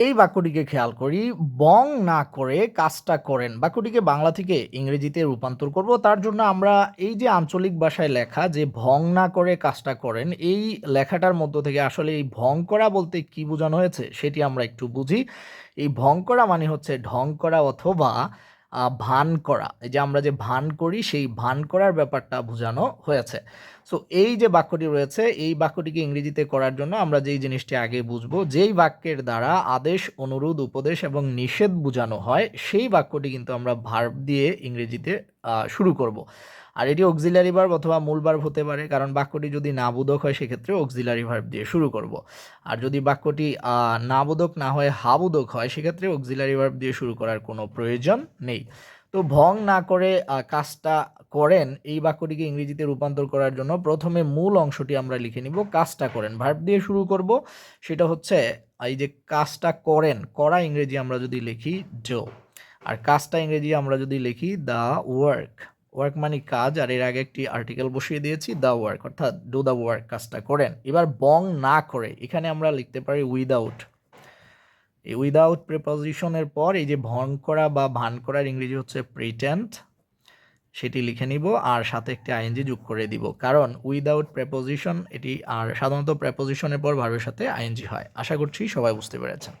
এই বাক্যটিকে খেয়াল করি, বং না করে কাজটা করেন। বাক্যটিকে বাংলা থেকে ইংরেজিতে রূপান্তর করব। তার জন্য আমরা এই যে আঞ্চলিক ভাষায় লেখা যে ভং না করে কাজটা করেন, এই লেখাটার মধ্য থেকে আসলে এই ভং করা বলতে কি বোঝানো হয়েছে সেটি আমরা একটু বুঝি। এই ভং করা মানে হচ্ছে ঢং করা অথবা ভান করা। এই যে আমরা যে ভান করি, সেই ভান করার ব্যাপারটা বোঝানো হয়েছে। সো এই যে বাক্যটি রয়েছে, এই বাক্যটিকে ইংরেজিতে করার জন্য আমরা যেই জিনিসটি আগে বুঝব, যেই বাক্যের দ্বারা আদেশ, অনুরোধ, উপদেশ এবং নিষেধ বোঝানো হয়, সেই বাক্যটি কিন্তু আমরা ভার্ব দিয়ে ইংরেজিতে শুরু করব। আর এটি অক্সিলারি ভার্ব অথবা মূল ভার্ব হতে পারে, কারণ বাক্যটি যদি নাবোধক হয়, সেক্ষেত্রে অক্সিলারি ভার্ব দিয়ে শুরু করব। আর যদি বাক্যটি নাবোধক না হয়, হাবোধক হয়, সেক্ষেত্রে অক্সিলারি ভার্ব দিয়ে শুরু করার কোনো প্রয়োজন নেই। তো ভং না করে কাজটা করেন, এই বাক্যটিকে ইংরেজিতে রূপান্তর করার জন্য প্রথমে মূল অংশটি আমরা লিখে নিব, কাজটা করেন। ভার্ব দিয়ে শুরু করব, সেটা হচ্ছে, এই যে কাজটা করেন, করা ইংরেজি আমরা যদি লিখি ডো আর কাজটা ইংরেজি আমরা যদি লিখি দ্য ওয়ার্ক। ওয়ার্ক মানে কাজ, আর এর আগে একটি আর্টিকেল বসিয়ে দিয়েছি দ্য ওয়ার্ক, অর্থাৎ ডু দ্য ওয়ার্ক কাজটা করেন। এবার বং না করে, এখানে আমরা লিখতে পারি, উইদাউট। এই উইদাউট প্রিপোজিশনের পর এই যে ভং করা বা ভান করার ইংরেজি হচ্ছে প্রিটেন্ট সেটি লিখে নিব, আর সাথে একটি আইএনজি যোগ করে দিব। কারণ উইদাউট প্রেপোজিশন এটি আর সাধারণত প্রেপোজিশনের পর ভার্বের সাথে আইএনজি হয়। আশা করছি সবাই বুঝতে পেরেছেন।